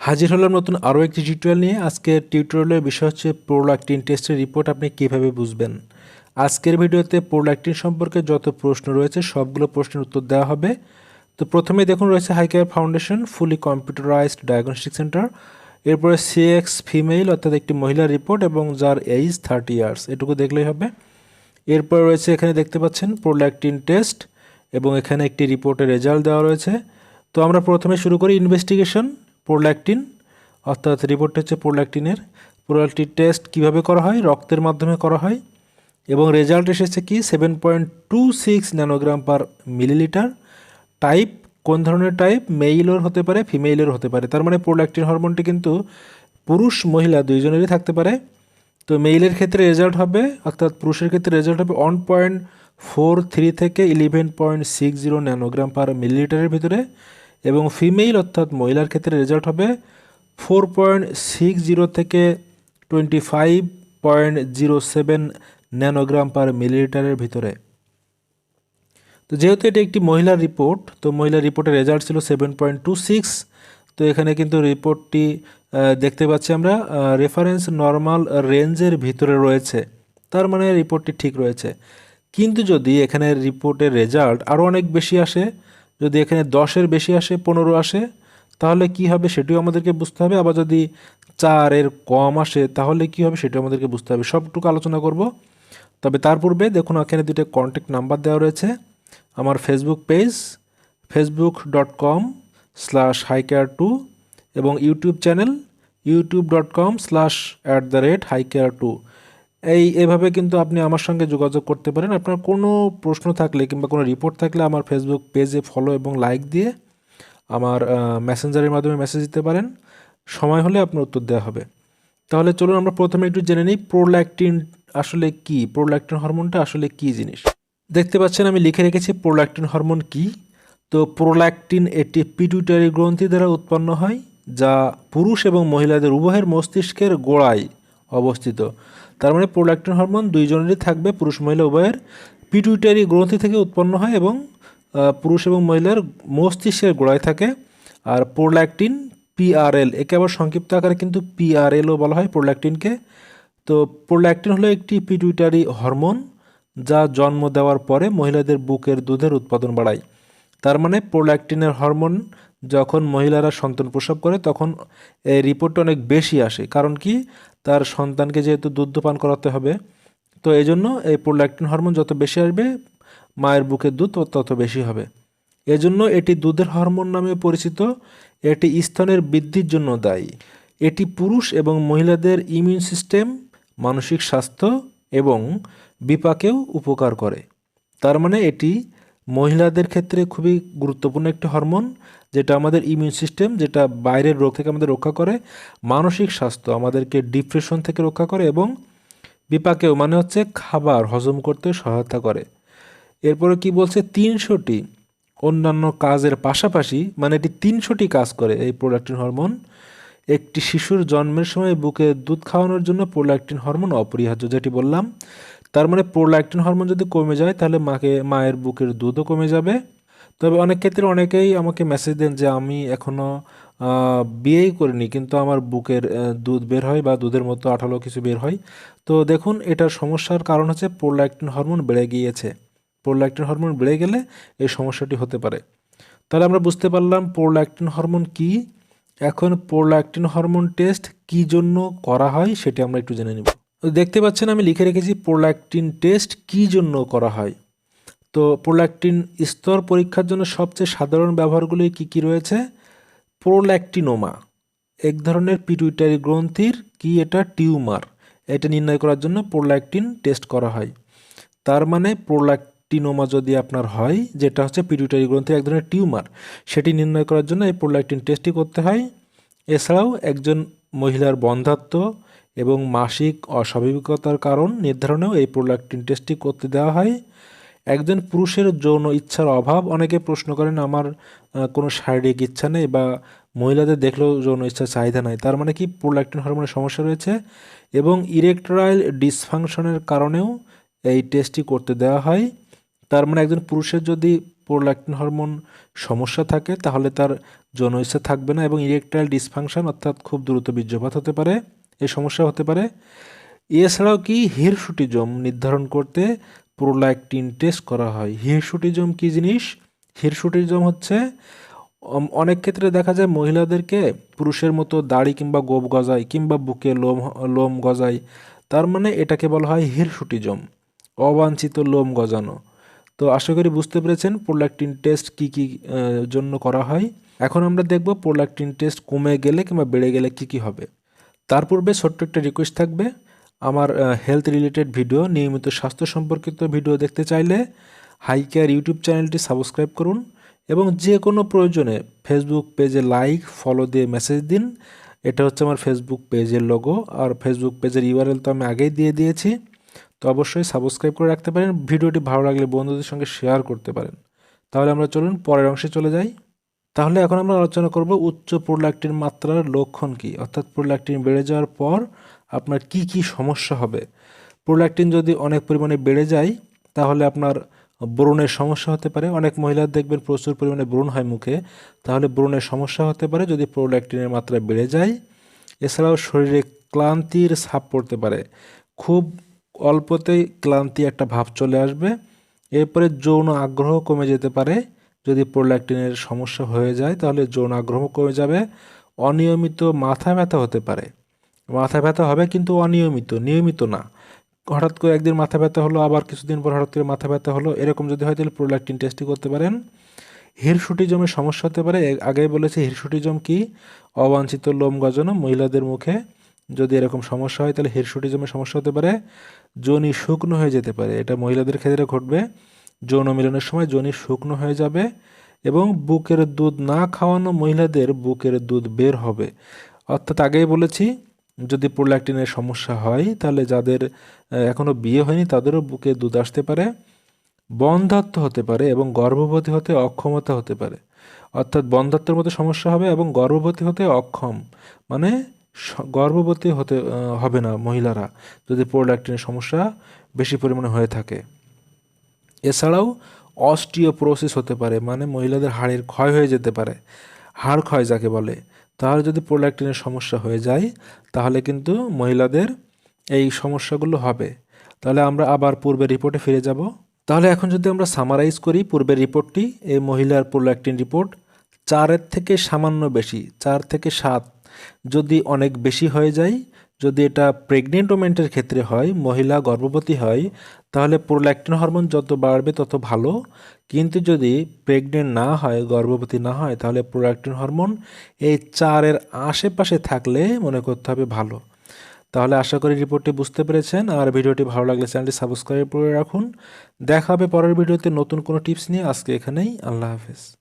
হাজির হলাম নতুন আরও একটি টিউটোরিয়াল নিয়ে। আজকের টিউটোরিয়ালের বিষয় হচ্ছে প্রোলাকটিন টেস্টের রিপোর্ট আপনি কীভাবে বুঝবেন। আজকের ভিডিওতে প্রোলাকটিন সম্পর্কে যত প্রশ্ন রয়েছে, সবগুলো প্রশ্নের উত্তর দেওয়া হবে। তো প্রথমে দেখুন, রয়েছে Hicare foundation fully computerised diagnostic centre এরপরে সিএক্স ফিমেল অর্থাৎ একটি মহিলার রিপোর্ট এবং যার এইজ থার্টি ইয়ার্স এটুকু দেখলেই হবে। এরপর রয়েছে, এখানে দেখতে পাচ্ছেন প্রোল্যাকটিন টেস্ট এবং এখানে একটি রিপোর্টের রেজাল্ট দেওয়া রয়েছে। তো আমরা প্রথমে শুরু করি ইনভেস্টিগেশন প্রোল্যাকটিন, অর্থাৎ রিপোর্টটা হচ্ছে প্রোল্যাকটিনের। প্রোল্যাকটিন টেস্ট কীভাবে করা হয়? রক্তের মাধ্যমে করা হয়। এবং রেজাল্ট এসেছে কি? Seven point two six nanogram per millilitre. Type কোন ধরনের টাইপ? মেইলের হতে পারে ফিমেইলের হতে পারে। তার মানে প্রোল্যাকটিন হরমোনটি কিন্তু পুরুষ, মহিলা দুইজনেরই থাকতে পারে। তো মেইলের ক্ষেত্রে রেজাল্ট হবে, অর্থাৎ পুরুষের ক্ষেত্রে রেজাল্ট হবে ওয়ান পয়েন্ট ফোর থ্রি থেকে eleven point six zero nanogram per মিলিলিটারের ভিতরে। এবং ফিমেইল অর্থাৎ মহিলার ক্ষেত্রে রেজাল্ট হবে ফোর পয়েন্ট সিক্স জিরো থেকে twenty five point zero seven nanogram per মিলিলিটারের ভিতরে। তো যেহেতু এটি একটি মহিলার রিপোর্ট তো মহিলার রিপোর্টের রেজাল্ট ছিল সেভেন পয়েন্ট টু সিক্স তো এখানে কিন্তু রিপোর্টটি দেখতে পাচ্ছি আমরা রেফারেন্স নর্মাল রেঞ্জের ভিতরে রয়েছে। তার মানে রিপোর্টটি ঠিক রয়েছে। কিন্তু যদি এখানে রিপোর্টের রেজাল্ট আরও অনেক বেশি আসে যদি এখানে দশের বেশি আসে, পনেরো আসে, তাহলে কি হবে সেটিও আমাদেরকে বুঝতে হবে। আবার যদি চারের কম আসে, তাহলে কি হবে সেটিও আমাদেরকে বুঝতে হবে। সবটুকু আলোচনা করব। তবে তার পূর্বে দেখুন, এখানে দুটো কন্ট্যাক্ট নাম্বার দেওয়া রয়েছে। আমার Facebook page Facebook dot com slash Hi Care two এবং YouTube channel YouTube dot com slash at the rate Hi Care two এই, এভাবে কিন্তু আপনি আমার সঙ্গে যোগাযোগ করতে পারেন। আপনার কোনো প্রশ্ন থাকলে কিংবা কোনো রিপোর্ট থাকলে আমার ফেসবুক পেজে ফলো এবং লাইক দিয়ে আমার মেসেঞ্জারের মাধ্যমে মেসেজ দিতে পারেন। সময় হলে আপনার উত্তর দেওয়া হবে। তাহলে চলুন আমরা প্রথমে একটু জেনে নিই প্রোল্যাকটিন আসলে কি? প্রোল্যাকটিন হরমোনটা আসলে কি জিনিস? দেখতে পাচ্ছেন আমি লিখে রেখেছি প্রোল্যাকটিন হরমোন কি? তো প্রোল্যাকটিন এটি পিটুইটারি গ্রন্থি দ্বারা উৎপন্ন হয়, যা পুরুষ এবং মহিলাদের উভয়ের মস্তিষ্কের গোড়ায় অবস্থিত। তার মানে প্রোল্যাকটিন হরমোন দুইজনেরই থাকবে, পুরুষ মহিলা উভয়ের। পিটুইটারি গ্রন্থি থেকে উৎপন্ন হয় এবং পুরুষ এবং মহিলার মস্তিষ্কের গোড়ায় থাকে। আর প্রোল্যাকটিন পিআরএল, একে আবার সংক্ষিপ্ত আকারে কিন্তু পিআরএলও বলা হয় প্রোল্যাকটিনকে। তো প্রোল্যাকটিন হলো একটি পিটুইটারি হরমোন যা জন্ম দেওয়ার পরে মহিলাদের বুকের দুধের উৎপাদন বাড়ায়। তার মানে প্রোল্যাকটিনের হরমোন যখন মহিলারা সন্তান প্রসব করে তখন এই রিপোর্টটা অনেক বেশি আসে। কারণ কি? তার সন্তানকে যেহেতু দুধ পান করাতে হবে, তো এই জন্য এই প্রোল্যাকটিন হরমোন যত বেশি আসবে, মায়ের বুকের দুধ তত বেশি হবে। এজন্য এটি দুধের হরমোন নামে পরিচিত, এটি স্তনের বৃদ্ধির জন্য দায়ী। এটি পুরুষ এবং মহিলাদের ইমিউন সিস্টেম মানসিক স্বাস্থ্য এবং বিপাকেও উপকার করে। তার মানে এটি মহিলাদের ক্ষেত্রে খুবই গুরুত্বপূর্ণ একটি হরমোন যেটা আমাদের ইমিউন সিস্টেম যেটা বাইরের রোগ থেকে আমাদের রক্ষা করে, মানসিক স্বাস্থ্য আমাদেরকে ডিপ্রেশন থেকে রক্ষা করে এবং বিপাকেও মানে হচ্ছে খাবার, হজম করতে সহায়তা করে। এরপরে কি বলছে? তিনশোটি অন্যান্য কাজের পাশাপাশি মানে এটি তিনশোটি কাজ করে এই প্রোডাক্টিন হরমোন একটি শিশুর জন্মের সময় বুকে দুধ খাওয়ানোর জন্য প্রোল্যাকটিন হরমোন অপরিহার্য, যেটি বললাম। তার মানে প্রোল্যাকটিন হরমোন যদি কমে যায়, তাহলে মাকে, মায়ের বুকের দুধও কমে যাবে। তবে অনেক ক্ষেত্রে অনেকেই আমাকে মেসেজ দেন যে, আমি এখনও বিয়েই করিনি, কিন্তু আমার বুকের দুধ বের হয় বা দুধের মতো আঠালো কিছু বের হয়। তো দেখুন, এটার সমস্যার কারণ হচ্ছে প্রোল্যাকটিন হরমোন বেড়ে গিয়েছে। প্রোল্যাকটিন হরমোন বেড়ে গেলে এই সমস্যাটি হতে পারে। তাহলে আমরা বুঝতে পারলাম প্রোল্যাকটিন হরমোন কি। এখন প্রোল্যাকটিন হরমোন টেস্ট কি জন্য করা হয় সেটি আমরা একটু জেনে নিব। দেখতে পাচ্ছেন, আমি লিখে রেখেছি প্রোল্যাকটিন টেস্ট কি জন্য করা হয়। তো প্রোল্যাকটিন স্তর পরীক্ষার জন্য সবচেয়ে সাধারণ ব্যবহারগুলি কি কি রয়েছে? প্রোল্যাকটিনোমা, এক ধরনের পিটুইটারি গ্রন্থির কি এটা টিউমার, এটা নির্ণয় করার জন্য প্রোল্যাকটিন টেস্ট করা হয়। তার মানে প্রোল্যাকটিনোমা যদি আপনার হয়, যেটা হচ্ছে পিটুইটারি গ্রন্থির এক ধরনের টিউমার, সেটি নির্ণয় করার জন্য এই প্রোল্যাকটিন টেস্টটি করতে হয়। এছাড়াও একজন মহিলার বন্ধাত্ব এবং মাসিক অস্বাভাবিকতার কারণ নির্ধারণেও এই প্রোল্যাকটিন টেস্টটি করতে দেওয়া হয়। একজন পুরুষের যৌন ইচ্ছার অভাব। অনেকে প্রশ্ন করেন, আমার কোনো শারীরিক ইচ্ছা নেই বা মহিলাদের দেখলেও যৌন ইচ্ছার চাহিদা নাই। তার মানে কি প্রোল্যাকটিন হরমোনের সমস্যা রয়েছে? এবং ইরেকট্রাইল ডিসফাংশনের কারণেও এই টেস্টটি করতে দেওয়া হয়। তার মানে একজন পুরুষের যদি প্রোল্যাক্টিন হরমোন সমস্যা থাকে, তাহলে তার যৌন ইচ্ছা থাকবে না এবং ইরেকটাইল ডিসফাংশন অর্থাৎ খুব দ্রুত বীর্যপাত হতে পারে এই সমস্যা হতে পারে। এছাড়াও কি হিরসুটিজম নির্ধারণ করতে প্রোল্যাক্টিন টেস্ট করা হয়। হিরসুটিজম কি জিনিস? হিরসুটিজম হচ্ছে অনেক ক্ষেত্রে দেখা যায় মহিলাদেরকে পুরুষের মতো দাড়ি কিংবা গোপ গজায় কিংবা বুকে লোম লোম গজায়, তার মানে এটাকে বলা হয় হিরসুটিজম, অবাঞ্ছিত লোম গজানো। তো আশা করি বুঝতে পেরেছেন প্রোল্যাক্টিন টেস্ট কি কি জন্য করা হয়। এখন আমরা দেখব প্রোল্যাক্টিন টেস্ট কমে গেলে কিংবা বেড়ে গেলে কি কি হবে। তার পূর্বে ছোট্ট একটা রিকোয়েস্ট থাকবে। আমার হেলথ রিলেটেড ভিডিও নিয়মিত স্বাস্থ্য সম্পর্কিত ভিডিও দেখতে চাইলে হাই কেয়ার ইউটিউব চ্যানেলটি সাবস্ক্রাইব করুন এবং যে কোনো প্রয়োজনে ফেসবুক পেজে লাইক ফলো দিয়ে মেসেজ দিন। এটা হচ্ছে আমার ফেসবুক পেজের লোগো আর ফেসবুক পেজের ইউআরএল তো আমি আগেই দিয়ে দিয়েছি। তো অবশ্যই সাবস্ক্রাইব করে রাখতে পারেন ভিডিওটি ভালো লাগলে বন্ধুদের সঙ্গে শেয়ার করতে পারেন। তাহলে আমরা চলুন পরের অংশে চলে যাই। তাহলে এখন আমরা আলোচনা করব উচ্চ প্রোল্যাক্টিন মাত্রার লক্ষণ কী? অর্থাৎ প্রোল্যাক্টিন বেড়ে যাওয়ার পর আপনার কি কি সমস্যা হবে? প্রোল্যাক্টিন যদি অনেক পরিমাণে বেড়ে যায়, তাহলে আপনার ব্রণের সমস্যা হতে পারে। অনেক মহিলার দেখবেন প্রচুর পরিমাণে ব্রণ হয় মুখে। তাহলে ব্রণের সমস্যা হতে পারে যদি প্রোল্যাক্টিনের মাত্রা বেড়ে যায়। এছাড়াও শরীরে ক্লান্তির ছাপ পড়তে পারে। খুব অল্পতেই ক্লান্তি একটা ভাব চলে আসবে। এরপরে যৌন আগ্রহ কমে যেতে পারে। যদি প্রোল্যাক্টিনের সমস্যা হয়ে যায়, তাহলে যৌন আগ্রহ কমে যাবে। অনিয়মিত মাথা ব্যথা হতে পারে। মাথা ব্যথা হবে কিন্তু অনিয়মিত, নিয়মিত না। হঠাৎ করে একদিন মাথা ব্যথা হলো, আবার কিছুদিন পর হঠাৎ করে মাথা ব্যথা হলো, এরকম যদি হয় তাহলে প্রোল্যাক্টিন টেস্টই করতে পারেন। হিরসুটিজমের সমস্যা হতে পারে আগেই বলেছি হিরসুটিজম কি? অবাঞ্ছিত লোম গজানো মহিলাদের মুখে। যদি এরকম সমস্যা হয় তাহলে হিরসুটিজমের সমস্যা হতে পারে। যোনি শুকনো হয়ে যেতে পারে, এটা মহিলাদের ক্ষেত্রে ঘটবে। যৌন মিলনের সময় যোনি শুকনো হয়ে যাবে এবং বুকের দুধ না খাওয়ানো মহিলাদের বুকের দুধ বের হবে। অর্থাৎ আগেই বলেছি যদি প্রোল্যাক্টিনের সমস্যা হয় তাহলে যাদের আহ, এখনও বিয়ে হয়নি তাদেরও বুকে দুধ আসতে পারে বন্ধাত্ম হতে পারে এবং গর্ভবতী হতে অক্ষমতা হতে পারে। অর্থাৎ বন্ধাত্বের মতো সমস্যা হবে এবং গর্ভবতী হতে অক্ষম। মানে গর্ভবতী হতে হবে না মহিলারা যদি প্রোল্যাক্টিনের সমস্যা বেশি পরিমাণে হয়ে থাকে। এছাড়াও অস্টিওপ্রোসিস হতে পারে মানে মহিলাদের হাড়ের ক্ষয় হয়ে যেতে পারে। হাড় ক্ষয় যাকে বলে তাহলে যদি প্রোল্যাক্টিনের সমস্যা হয়ে যায়, তাহলে কিন্তু মহিলাদের এই সমস্যাগুলো হবে। তাহলে আমরা আবার পূর্বের রিপোর্টে ফিরে যাব। তাহলে এখন যদি আমরা সামারাইজ করি, পূর্বের রিপোর্টটি এই মহিলার প্রোল্যাক্টিন রিপোর্ট চারের থেকে সামান্য বেশি, চার থেকে সাত, যদি অনেক বেশি হয়ে যায় যদি এটা প্রেগনেন্ট ওমেন্টের ক্ষেত্রে হয়, মহিলা গর্ভবতী হয়, তাহলে প্রোল্যাক্টিন হরমোন যত বাড়বে তত ভালো। কিন্তু যদি প্রেগনেন্ট না হয়, গর্ভবতী না হয়, তাহলে প্রোল্যাক্টিন হরমোন এই চারের আশেপাশে থাকলে মনে করতে হবে ভালো। তাহলে আশা করি রিপোর্টটি বুঝতে পেরেছেন। আর ভিডিওটি ভালো লাগলে চ্যানেলটি সাবস্ক্রাইব করে রাখুন। দেখা হবে পরের ভিডিওতে নতুন কোনো টিপস নিয়ে। আজকে এখানেই। আল্লাহ হাফেজ।